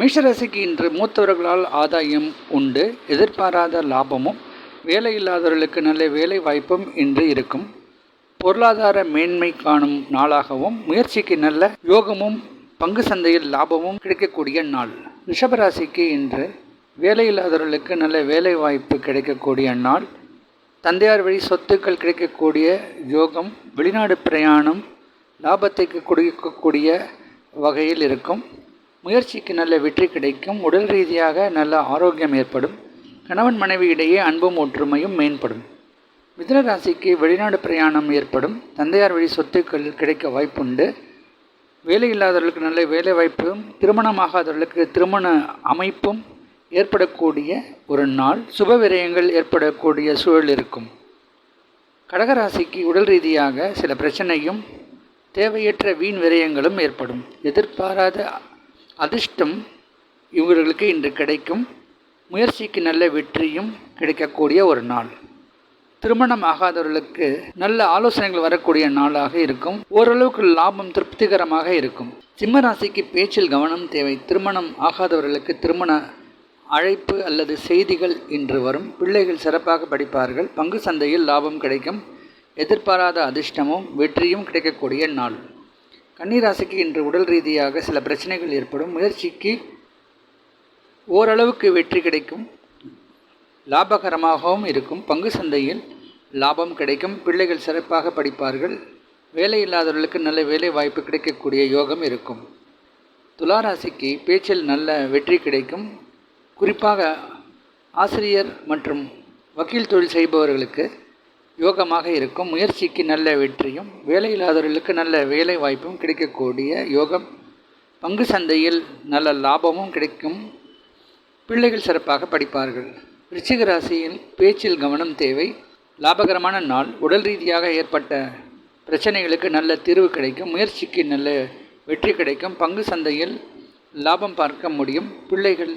மேஷராசிக்கு இன்று மூத்தவர்களால் ஆதாயம் உண்டு எதிர்பாராத லாபமும் வேலையில்லாதவர்களுக்கு நல்ல வேலை வாய்ப்பும் இன்று இருக்கும். பொருளாதார மேன்மை காணும் நாளாகவும் முயற்சிக்கு நல்ல யோகமும் பங்கு சந்தையில் லாபமும் கிடைக்கக்கூடிய நாள். ரிஷபராசிக்கு இன்று வேலையில்லாதவர்களுக்கு நல்ல வேலை வாய்ப்பு கிடைக்கக்கூடிய நாள். தந்தையார் வழி சொத்துக்கள் கிடைக்கக்கூடிய யோகம் வெளிநாடு பிரயாணம் லாபத்தை கொடுக்கக்கூடிய வகையில் இருக்கும். முயற்சிக்கு நல்ல வெற்றி கிடைக்கும் உடல் ரீதியாக நல்ல ஆரோக்கியம் ஏற்படும் கணவன் மனைவி இடையே அன்பும் ஒற்றுமையும் மேம்படும். மிதுன ராசிக்கு வெளிநாடு பிரயாணம் ஏற்படும் தந்தையார் வழி சொத்துக்கள் கிடைக்க வாய்ப்புண்டு. வேலை இல்லாதவர்களுக்கு நல்ல வேலை வாய்ப்பும் திருமணமாகாதவர்களுக்கு திருமண அமைப்பும் ஏற்படக்கூடிய ஒரு நாள் சுப விரயங்கள் ஏற்படக்கூடிய சூழல் இருக்கும். கடகராசிக்கு உடல் ரீதியாக சில பிரச்சனையும் தேவையற்ற வீண் விரயங்களும் ஏற்படும். எதிர்பாராத அதிர்ஷ்டம் இவர்களுக்கு இன்று கிடைக்கும். முயற்சிக்கு நல்ல வெற்றியும் கிடைக்கக்கூடிய ஒரு நாள். திருமணம் ஆகாதவர்களுக்கு நல்ல ஆலோசனைகள் வரக்கூடிய நாளாக இருக்கும். ஓரளவுக்கு லாபம் திருப்திகரமாக இருக்கும். சிம்மராசிக்கு பேச்சில் கவனம் தேவை. திருமணம் ஆகாதவர்களுக்கு திருமண அழைப்பு அல்லது செய்திகள் இன்று வரும். பிள்ளைகள் சிறப்பாக படிப்பார்கள். பங்கு சந்தையில் லாபம் கிடைக்கும். எதிர்பாராத அதிர்ஷ்டமும் வெற்றியும் கிடைக்கக்கூடிய நாள். கன்னிராசிக்கு இன்று உடல் ரீதியாக சில பிரச்சனைகள் ஏற்படும். முயற்சிக்கு ஓரளவுக்கு வெற்றி கிடைக்கும். லாபகரமாகவும் இருக்கும். பங்கு சந்தையில் லாபம் கிடைக்கும். பிள்ளைகள் சிறப்பாக படிப்பார்கள். வேலை இல்லாதவர்களுக்கு நல்ல வேலை வாய்ப்பு கிடைக்கக்கூடிய யோகம் இருக்கும். துளாராசிக்கு பேச்சில் நல்ல வெற்றி கிடைக்கும். குறிப்பாக ஆசிரியர் மற்றும் வக்கீல் தொழில் செய்பவர்களுக்கு யோகமாக இருக்கும். முயற்சிக்கு நல்ல வெற்றியும் வேலையில்லாதவர்களுக்கு நல்ல வேலை வாய்ப்பும் கிடைக்கக்கூடிய யோகம். பங்கு சந்தையில் நல்ல லாபமும் கிடைக்கும். பிள்ளைகள் சிறப்பாக படிப்பார்கள். ரிச்சிக ராசியில் பேச்சில் கவனம் தேவை. லாபகரமான நாள். உடல் ரீதியாக ஏற்பட்ட பிரச்சனைகளுக்கு நல்ல தீர்வு கிடைக்கும். முயற்சிக்கு நல்ல வெற்றி கிடைக்கும். பங்கு சந்தையில் லாபம் பார்க்க முடியும். பிள்ளைகள்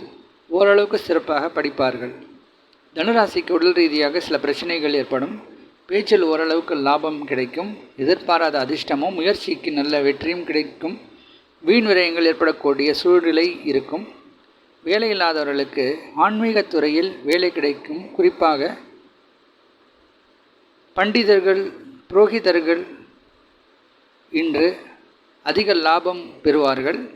ஓரளவுக்கு சிறப்பாக படிப்பார்கள். தனுராசிக்கு உடல் ரீதியாக சில பிரச்சனைகள் ஏற்படும். பேச்சில் ஓரளவுக்கு லாபம் கிடைக்கும் எதிர்பாராத அதிர்ஷ்டமும் முயற்சிக்கு நல்ல வெற்றியும் கிடைக்கும் வீண் விரயங்கள் ஏற்படக்கூடிய சூழ்நிலை இருக்கும். வேலை இல்லாதவர்களுக்கு ஆன்மீகத் துறையில் வேலை கிடைக்கும். குறிப்பாக பண்டிதர்கள் புரோகிதர்கள் இன்று அதிக லாபம் பெறுவார்கள்.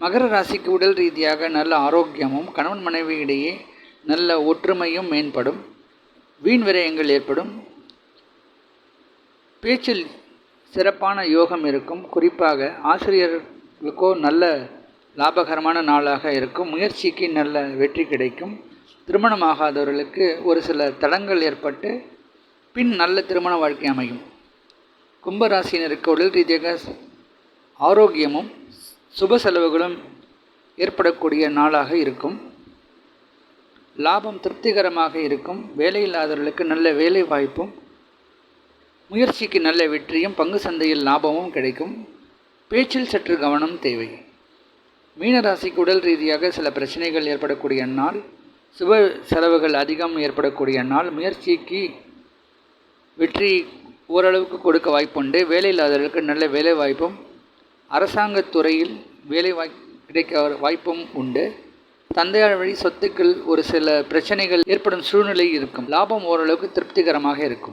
மகர ராசிக்கு உடல் ரீதியாக நல்ல ஆரோக்கியமும் கணவன் மனைவி இடையே நல்ல ஒற்றுமையும் மேம்படும். வீண் விரயங்கள் ஏற்படும். பேச்சில் சிறப்பான யோகம் இருக்கும். குறிப்பாக ஆசிரியர்களுக்கோ நல்ல லாபகரமான நாளாக இருக்கும். முயற்சிக்கு நல்ல வெற்றி கிடைக்கும். திருமணமாகாதவர்களுக்கு ஒரு சில தடங்கள் ஏற்பட்டு பின் நல்ல திருமண வாழ்க்கை அமையும். கும்பராசினருக்கு உடல் ரீதியாக ஆரோக்கியமும் சுப செலவுகளும் ஏற்படக்கூடிய நாளாக இருக்கும். லாபம் திருப்திகரமாக இருக்கும் வேலையில்லாதவர்களுக்கு நல்ல வேலை வாய்ப்பும் முயற்சிக்கு நல்ல வெற்றியும் பங்கு சந்தையில் லாபமும் கிடைக்கும். பேச்சில் சற்று கவனம் தேவை. மீனராசிக்கு உடல் ரீதியாக சில பிரச்சனைகள் ஏற்படக்கூடிய நாள் சுப செலவுகள் அதிகம் ஏற்படக்கூடிய நாள் முயற்சிக்கு வெற்றி ஓரளவுக்கு கொடுக்க வாய்ப்புண்டு. வேலையில்லாதவர்களுக்கு நல்ல வேலை வாய்ப்பும் அரசாங்கத் துறையில் வேலை வாய் கிடைக்க வாய்ப்பும் உண்டு. தந்தையார் வழி சொத்துக்கள் ஒரு சில பிரச்சனைகள் ஏற்படும் சூழ்நிலை இருக்கும். லாபம் ஓரளவுக்கு திருப்திகரமாக இருக்கும்.